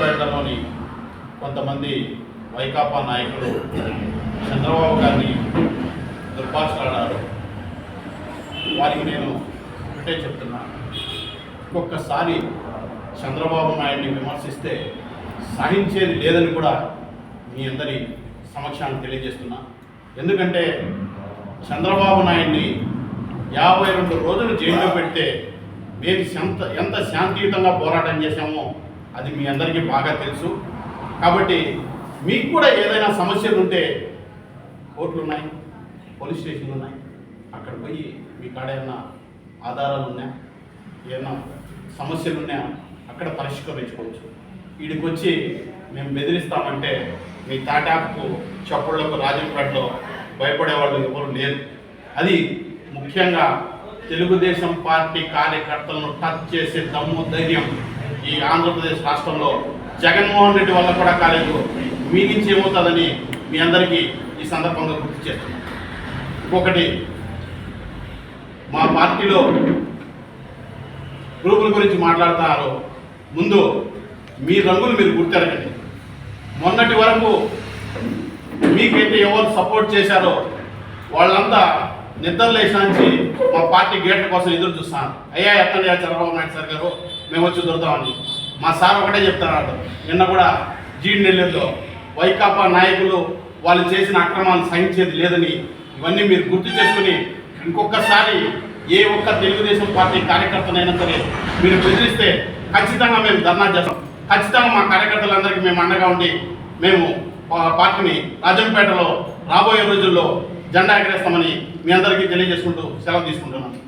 పేటలోని కొంతమంది వైకాపా నాయకులు చంద్రబాబు గారిని దుర్భాషలాడారు. వారికి నేను ఒకటే చెప్తున్నా. ఇంకొకసారి చంద్రబాబు నాయుడిని విమర్శిస్తే సహించేది లేదని కూడా మీ అందరి సమక్షాన్ని తెలియజేస్తున్నా. ఎందుకంటే చంద్రబాబు నాయుడిని యాభై రెండు రోజులు జైల్లో పెడితే మేము ఎంత ఎంత శాంతియుతంగా పోరాటం చేశామో అది మీ అందరికీ బాగా తెలుసు. కాబట్టి మీకు కూడా ఏదైనా సమస్యలు ఉంటే కోర్టులు ఉన్నాయి పోలీస్ స్టేషన్లు ఉన్నాయి. అక్కడ పోయి మీ కాడ ఏమైనా ఆధారాలు ఉన్నాయా? ఏమైనా సమస్యలు ఉన్నాయా? అక్కడ పరిష్కరించుకోవచ్చు. వీడికి వచ్చి మేము బెదిరిస్తామంటే మీ తాటాకు చప్పుళ్ళకు రాజంపేటలో భయపడే వాళ్ళు ఎవరు లేరు. అది ముఖ్యంగా తెలుగుదేశం పార్టీ కార్యకర్తలను టచ్ చేసే దమ్ము ధైర్యం ఈ ఆంధ్రప్రదేశ్ రాష్ట్రంలో జగన్మోహన్ రెడ్డి వల్ల కూడా కాలేదు. మీ నుంచి ఏమవుతుందని మీ అందరికీ ఈ సందర్భంగా గుర్తు చేస్తున్నాను. ఇంకొకటి మా పార్టీలో గ్రూపుల గురించి మాట్లాడుతున్నారు ముందు మీ రంగులు మీరు గుర్తెరగండి. మొన్నటి వరకు మీకైతే ఎవరు సపోర్ట్ చేశారో వాళ్ళంతా నిద్ర మా పార్టీ గేట్ల కోసం ఎదురు చూస్తాను. అయ్యా ఎక్కడ చంద్రబాబు నాయుడు సార్ గారు? మేము వచ్చి దొరుకుతామని మా సార్ ఒకటే చెప్తున్నాడు. నిన్న కూడా జీడి నెల్లూరులో వైకాపా నాయకులు వాళ్ళు చేసిన అక్రమాలను సహించేది లేదని ఇవన్నీ మీరు గుర్తు చేసుకుని ఇంకొకసారి ఏ ఒక్క తెలుగుదేశం పార్టీ కార్యకర్తనైనా సరే మీరు బెదిరిస్తే ఖచ్చితంగా మేము ధర్నా చేస్తాం. ఖచ్చితంగా మా కార్యకర్తలందరికీ మేము అండగా ఉండి మేము పార్టీని రాజంపేటలో రాబోయే రోజుల్లో జెండా ఎగరేస్తామని మీ అందరికీ తెలియజేసుకుంటూ సెలవు తీసుకుంటున్నాను.